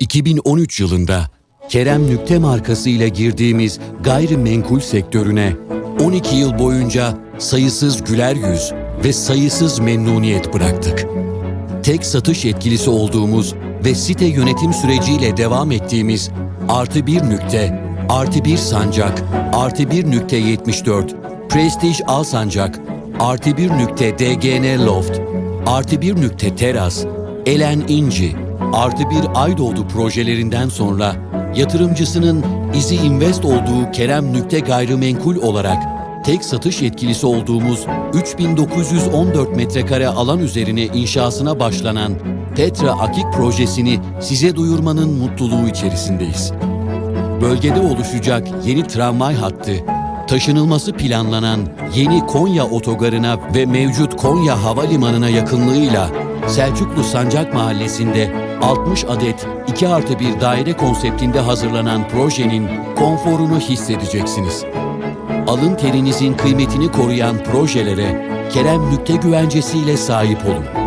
2013 yılında Kerem Nükte markasıyla girdiğimiz gayrimenkul sektörüne 12 yıl boyunca sayısız güler yüz ve sayısız memnuniyet bıraktık. Tek satış etkilisi olduğumuz ve site yönetim süreciyle devam ettiğimiz artı bir nükte, artı bir sancak, artı bir nükte 74, Prestige Alsancak, artı bir nükte DGN Loft, artı bir nükte Teras, Elen İnci, artı bir Aydoğdu projelerinden sonra yatırımcısının izi invest olduğu Kerem Nükte Gayrimenkul olarak tek satış yetkilisi olduğumuz 3914 metrekare alan üzerine inşasına başlanan Petra Akik projesini size duyurmanın mutluluğu içerisindeyiz. Bölgede oluşacak yeni tramvay hattı, taşınılması planlanan yeni Konya otogarına ve mevcut Konya Havalimanı'na yakınlığıyla Selçuklu Sancak Mahallesi'nde 60 adet 2 artı 1 daire konseptinde hazırlanan projenin konforunu hissedeceksiniz. Alın terinizin kıymetini koruyan projelere Kerem Nükte güvencesiyle sahip olun.